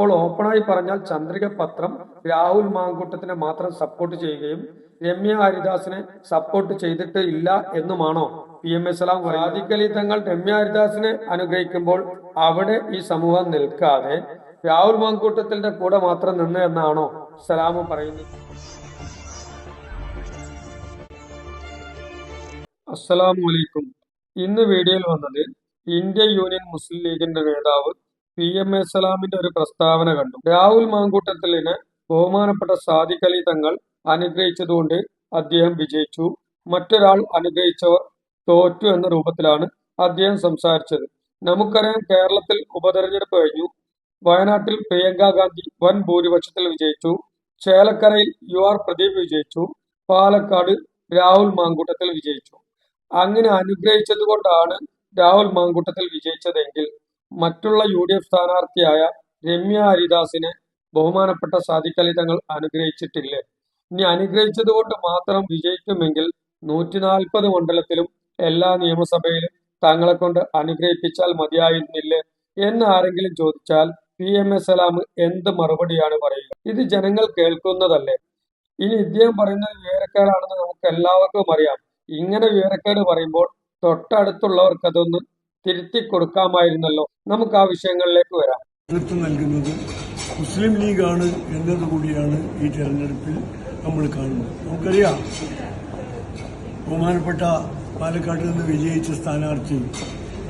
അപ്പോൾ ഓപ്പണായി പറഞ്ഞാൽ ചന്ദ്രിക പത്രം രാഹുൽ മാങ്കൂട്ടത്തിനെ മാത്രം സപ്പോർട്ട് ചെയ്യുകയും രമ്യ ഹരിദാസിനെ സപ്പോർട്ട് ചെയ്തിട്ട് ഇല്ല എന്നുമാണോ? പി എം എസ് സലാം റാദിക്കലി തങ്ങൾ രമ്യ ഹരിദാസിനെ അനുഗ്രഹിക്കുമ്പോൾ അവിടെ ഈ സമൂഹം നിൽക്കാതെ രാഹുൽ മാങ്കൂട്ടത്തിന്റെ കൂടെ മാത്രം നിന്ന് എന്നാണോ സലാം പറയുന്നത്? അസ്സലാമു അലൈക്കും. ഇന്ന് വീഡിയോയിൽ വന്നത് ഇന്ത്യ യൂണിയൻ മുസ്ലിം ലീഗിന്റെ നേതാവ് പി എം എ സലാമിന്റെ ഒരു പ്രസ്താവന കണ്ടു. രാഹുൽ മാങ്കൂട്ടത്തിലിന് ബഹുമാനപ്പെട്ട സാദിഖ് അലി തങ്ങൾ അനുഗ്രഹിച്ചതുകൊണ്ട് അദ്ദേഹം വിജയിച്ചു. മറ്റൊരാൾ അനുഗ്രഹിച്ചവർ തോറ്റു എന്ന രൂപത്തിലാണ് അദ്ദേഹം സംസാരിച്ചത്. നമുക്കറിയാം കേരളത്തിൽ ഉപതെരഞ്ഞെടുപ്പ് കഴിഞ്ഞു. വയനാട്ടിൽ പ്രിയങ്ക ഗാന്ധി വൻ ഭൂരിപക്ഷത്തിൽ വിജയിച്ചു. ചേലക്കരയിൽ യു ആർ പ്രദീപ് വിജയിച്ചു. പാലക്കാട് രാഹുൽ മാങ്കൂട്ടത്തിൽ വിജയിച്ചു. അങ്ങനെ അനുഗ്രഹിച്ചത് കൊണ്ടാണ് രാഹുൽ മാങ്കൂട്ടത്തിൽ വിജയിച്ചതെങ്കിൽ മറ്റുള്ള യു ഡി എഫ് സ്ഥാനാർത്ഥിയായ രമ്യ ഹരിദാസിനെ ബഹുമാനപ്പെട്ട സാദിഖലി തങ്ങൾ അനുഗ്രഹിച്ചിട്ടില്ലേ? ഇനി അനുഗ്രഹിച്ചതുകൊണ്ട് മാത്രം വിജയിക്കുമെങ്കിൽ നൂറ്റി നാൽപ്പത് മണ്ഡലത്തിലും എല്ലാ നിയമസഭയിലും തങ്ങളെ കൊണ്ട് അനുഗ്രഹിപ്പിച്ചാൽ മതിയായിരുന്നില്ലേ? എന്ന് ആരെങ്കിലും ചോദിച്ചാൽ പി എം എസ് സലാം എന്ത് മറുപടിയാണ് പറയുക? ഇത് ജനങ്ങൾ കേൾക്കുന്നതല്ലേ? ഇനി ഇദ്ദേഹം പറയുന്നത് വിവരക്കേടാണെന്ന് നമുക്ക് എല്ലാവർക്കും അറിയാം. ഇങ്ങനെ വിവരക്കേട് പറയുമ്പോൾ തൊട്ടടുത്തുള്ളവർക്ക് അതൊന്ന് തിരുത്തി കൊടുക്കാമായിരുന്നല്ലോ നമുക്ക് ആ വിഷയങ്ങളിലേക്ക് വരാം. നേതൃത്വം നൽകുന്നത് മുസ്ലിം ലീഗാണ് എന്നതുകൂടിയാണ് ഈ തെരഞ്ഞെടുപ്പിൽ നമ്മൾ കാണുന്നത്. നമുക്കറിയാം ബഹുമാനപ്പെട്ട പാലക്കാട് നിന്ന് വിജയിച്ച സ്ഥാനാർത്ഥി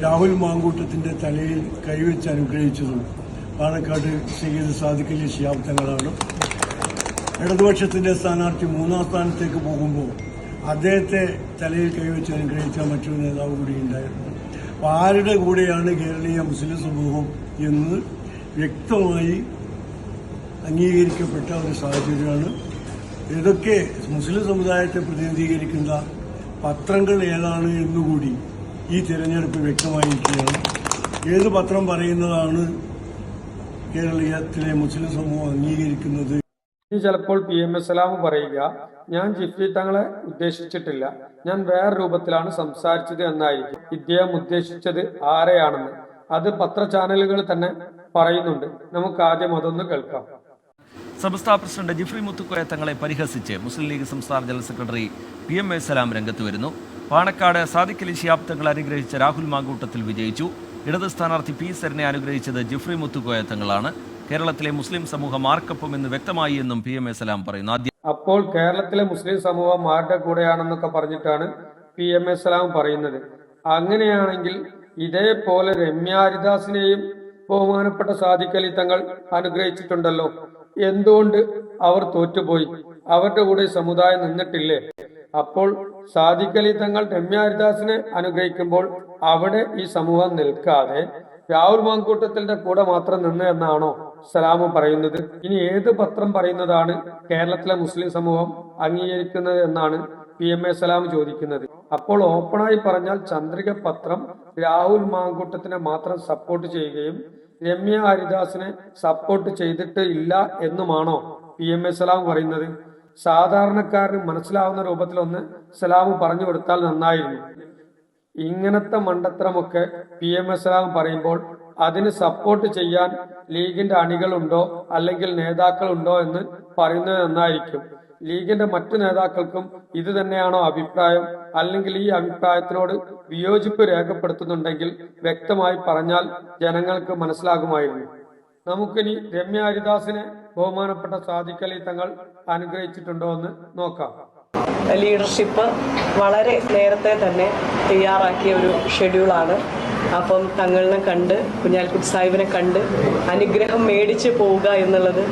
രാഹുൽ മാങ്കൂട്ടത്തിന്റെ തലയിൽ കൈവച്ച് അനുഗ്രഹിച്ചതും പാലക്കാട് സയ്യിദ് സാദിഖലി തങ്ങളാണ്. ഇടതുപക്ഷത്തിന്റെ സ്ഥാനാർത്ഥി മൂന്നാം സ്ഥാനത്തേക്ക് പോകുമ്പോൾ അദ്ദേഹത്തെ തലയിൽ കൈവച്ച് അനുഗ്രഹിച്ച മറ്റൊരു നേതാവ് കൂടി ഉണ്ടായിരുന്നു. ആരുടെ കൂടെയാണ് കേരളീയ മുസ്ലിം സമൂഹം എന്ന് വ്യക്തമായി അംഗീകരിക്കപ്പെട്ട ഒരു സാഹചര്യമാണ്. ഇതൊക്കെ മുസ്ലിം സമുദായത്തെ പ്രതിനിധീകരിക്കുന്ന പത്രങ്ങൾ ഏതാണ് എന്നുകൂടി ഈ തിരഞ്ഞെടുപ്പ് വ്യക്തമായിരിക്കുകയാണ്. ഏത് പത്രം പറയുന്നതാണ് കേരളീയത്തിലെ മുസ്ലിം സമൂഹം അംഗീകരിക്കുന്നത്? ഇനി ചിലപ്പോൾ പി എം എസ് സലാം പറയുക ഞാൻ ജിഫ്രി തങ്ങളെ ഉദ്ദേശിച്ചിട്ടില്ല. ഞാൻ വേറെ രൂപത്തിലാണ് സംസാരിച്ചത് എന്നായിരിക്കും. ഇദ്ദേഹം ഉദ്ദേശിച്ചത് ആരെയാണെന്ന്. അത് പത്ര പത്രചാനലുകൾ തന്നെ പറയുന്നുണ്ട്. നമുക്ക് ആദ്യം അതൊന്ന് കേൾക്കാം. സംസ്ഥാന പ്രസിഡന്റ് ജിഫ്രി മുത്തുക്കോയ തങ്ങളെ പരിഹസിച്ച് മുസ്ലിം ലീഗ് സംസ്ഥാന general secretary P M A Salam രംഗത്ത് വരുന്നു. പാണക്കാട് സാദിഖലി ശിയാബ് തങ്ങൾ അനുഗ്രഹിച്ച രാഹുൽ മാങ്കൂട്ടത്തിൽ വിജയിച്ചു. ഇടത് സ്ഥാനാർത്ഥി പി സരനെ അനുഗ്രഹിച്ചത് ജിഫ്രി മുത്തുക്കോയ തങ്ങളാണ്. കേരളത്തിലെ മുസ്ലിം സമൂഹം ആർക്കൊപ്പം എന്ന് വ്യക്തമായി എന്നും പി എം എ സലാം പറയുന്നു. ആദ്യം അപ്പോൾ കേരളത്തിലെ മുസ്ലിം സമൂഹം ആരുടെ കൂടെയാണെന്നൊക്കെ പറഞ്ഞിട്ടാണ് പി എം എ സലാം പറയുന്നത്. അങ്ങനെയാണെങ്കിൽ ഇതേപോലെ രമ്യാരിദാസിനെയും ബഹുമാനപ്പെട്ട സാദിഖലി തങ്ങൾ അനുഗ്രഹിച്ചിട്ടുണ്ടല്ലോ. എന്തുകൊണ്ട് അവർ തോറ്റുപോയി? അവരുടെ കൂടെ സമുദായം നിന്നിട്ടില്ലേ? അപ്പോൾ സാദിഖലി തങ്ങൾ രമ്യാരിദാസിനെ അനുഗ്രഹിക്കുമ്പോൾ അവിടെ ഈ സമൂഹം നിൽക്കാതെ രാഹുൽ മാങ്കൂട്ടത്തിന്റെ കൂടെ മാത്രം നിന്ന് എന്നാണോ? സലാം പറയുന്നത്. ഇനി ഏത് പത്രം പറയുന്നതാണ് കേരളത്തിലെ മുസ്ലിം സമൂഹം അംഗീകരിക്കുന്നത് എന്നാണ് പി എം എ സലാം ചോദിക്കുന്നത്. അപ്പോൾ ഓപ്പണായി പറഞ്ഞാൽ ചന്ദ്രിക പത്രം രാഹുൽ മാങ്കൂട്ടത്തിനെ മാത്രം സപ്പോർട്ട് ചെയ്യുകയും രമ്യ ഹരിദാസിനെ സപ്പോർട്ട് ചെയ്തിട്ട് ഇല്ല എന്നുമാണോ പി എം എ സലാം പറയുന്നത്? സാധാരണക്കാരന് മനസ്സിലാവുന്ന രൂപത്തിലൊന്ന് സലാം പറഞ്ഞു കൊടുത്താൽ നന്നായിരുന്നു. ഇങ്ങനത്തെ മണ്ടത്തരമൊക്കെ പി എം എസ് സലാം പറയുമ്പോൾ അതിന് സപ്പോർട്ട് ചെയ്യാൻ ലീഗിന്റെ അണികളുണ്ടോ അല്ലെങ്കിൽ നേതാക്കളുണ്ടോ എന്ന് പറയുന്നത് നന്നായിരിക്കും. ലീഗിന്റെ മറ്റു നേതാക്കൾക്കും ഇത് തന്നെയാണോ അഭിപ്രായം? അല്ലെങ്കിൽ ഈ അഭിപ്രായത്തിനോട് വിയോജിപ്പ് രേഖപ്പെടുത്തുന്നുണ്ടെങ്കിൽ വ്യക്തമായി പറഞ്ഞാൽ ജനങ്ങൾക്ക് മനസ്സിലാകുമായിരുന്നു. നമുക്കിനി രമ്യ ഹരിദാസിനെ ബഹുമാനപ്പെട്ട സാധിക്കലി തങ്ങൾ അനുഗ്രഹിച്ചിട്ടുണ്ടോ എന്ന് നോക്കാം. ലീഡർഷിപ്പ് വളരെ നേരത്തെ തന്നെ തയ്യാറാക്കിയ ഒരു ഷെഡ്യൂളാണ് അപ്പം തങ്ങളിനെ കണ്ട് കുഞ്ഞാലിക്കുട്ടി സാഹിബിനെ കണ്ട് അനുഗ്രഹം മേടിച്ച് പോവുക എന്നുള്ളത്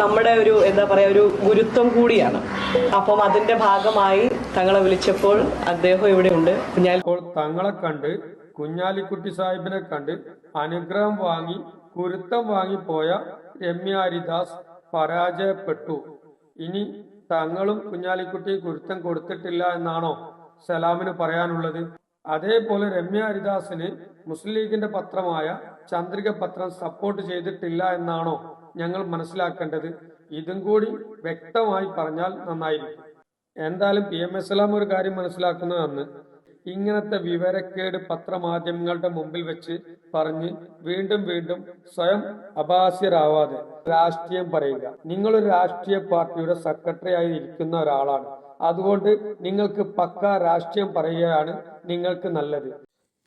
നമ്മുടെ ഒരു എന്താ പറയുക ഒരു ഗുരുത്വം കൂടിയാണ്. അപ്പം അതിന്റെ ഭാഗമായി തങ്ങളെ വിളിച്ചപ്പോൾ അദ്ദേഹം ഇവിടെ ഉണ്ട് കുഞ്ഞാലിക്കുട്ടി തങ്ങളെ കണ്ട് കുഞ്ഞാലിക്കുട്ടി സാഹിബിനെ കണ്ട് അനുഗ്രഹം വാങ്ങി ഗുരുത്വം വാങ്ങിപ്പോയ രമ്യ ഹരിദാസ് പരാജയപ്പെട്ടു. ഇനി തങ്ങളും കുഞ്ഞാലിക്കുട്ടി ഗുരുത്തം കൊടുത്തിട്ടില്ല എന്നാണോ സലാമിന് പറയാനുള്ളത്? അതേപോലെ രമ്യ ഹരിദാസിന് മുസ്ലിം ലീഗിന്റെ പത്രമായ ചന്ദ്രിക പത്രം സപ്പോർട്ട് ചെയ്തിട്ടില്ല എന്നാണോ ഞങ്ങൾ മനസ്സിലാക്കേണ്ടത്? ഇതും കൂടി വ്യക്തമായി പറഞ്ഞാൽ നന്നായിരിക്കും. എന്തായാലും പി എം എസ് സലാം ഒരു കാര്യം മനസ്സിലാക്കുന്നതെന്ന് ഇങ്ങനത്തെ വിവരക്കേട് പത്രമാധ്യമങ്ങളുടെ മുമ്പിൽ വെച്ച് പറഞ്ഞ് വീണ്ടും വീണ്ടും സ്വയം അപാസ്യരാവാതെ രാഷ്ട്രീയം പറയുക. നിങ്ങളൊരു രാഷ്ട്രീയ പാർട്ടിയുടെ സെക്രട്ടറി ആയി ഇരിക്കുന്ന ഒരാളാണ്. അതുകൊണ്ട് നിങ്ങൾക്ക് പക്ക രാഷ്ട്രീയം പറയുകയാണ് നിങ്ങൾക്ക് നല്ലത്.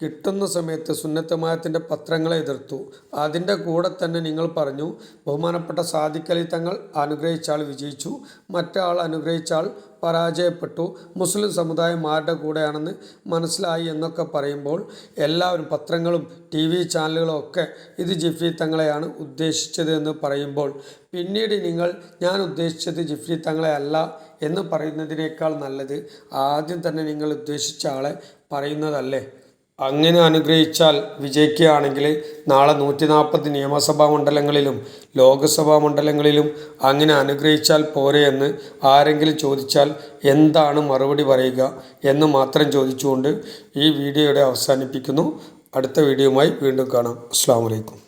കിട്ടുന്ന സമയത്ത് സുന്നത്തമായത്തിന്റെ പത്രങ്ങളെ എതിർത്തു. അതിന്റെ കൂടെ തന്നെ നിങ്ങൾ പറഞ്ഞു ബഹുമാനപ്പെട്ട സാദിഖലി തങ്ങൾ അനുഗ്രഹിച്ചാൽ വിജയിച്ചു മറ്റാൾ അനുഗ്രഹിച്ചാൾ പരാജയപ്പെട്ടു. മുസ്ലിം സമുദായം ആരുടെ കൂടെയാണെന്ന് മനസ്സിലായി എന്നൊക്കെ പറയുമ്പോൾ എല്ലാവരും പത്രങ്ങളും ടി വി ചാനലുകളും ഒക്കെ ഇത് ജിഫ്രി തങ്ങളെയാണ് ഉദ്ദേശിച്ചത് എന്ന് പറയുമ്പോൾ പിന്നീട് നിങ്ങൾ ഞാൻ ഉദ്ദേശിച്ചത് ജിഫ്രി തങ്ങളെ അല്ല എന്ന് പറയുന്നതിനേക്കാൾ നല്ലത് ആദ്യം തന്നെ നിങ്ങൾ ഉദ്ദേശിച്ച ആളെ പറയുന്നതല്ലേ? അങ്ങനെ അനുഗ്രഹിച്ചാൽ വിജയിക്കുകയാണെങ്കിൽ നാളെ നൂറ്റി നാൽപ്പത് നിയമസഭാ മണ്ഡലങ്ങളിലും ലോക്സഭാ മണ്ഡലങ്ങളിലും അങ്ങനെ അനുഗ്രഹിച്ചാൽ പോരെ എന്ന് ആരെങ്കിലും ചോദിച്ചാൽ എന്താണ് മറുപടി പറയുക എന്ന് മാത്രം ചോദിച്ചുകൊണ്ട് ഈ വീഡിയോയുടെ അവസാനിപ്പിക്കുന്നു. അടുത്ത വീഡിയോയുമായി വീണ്ടും കാണാം. അസ്സാം വലൈക്കും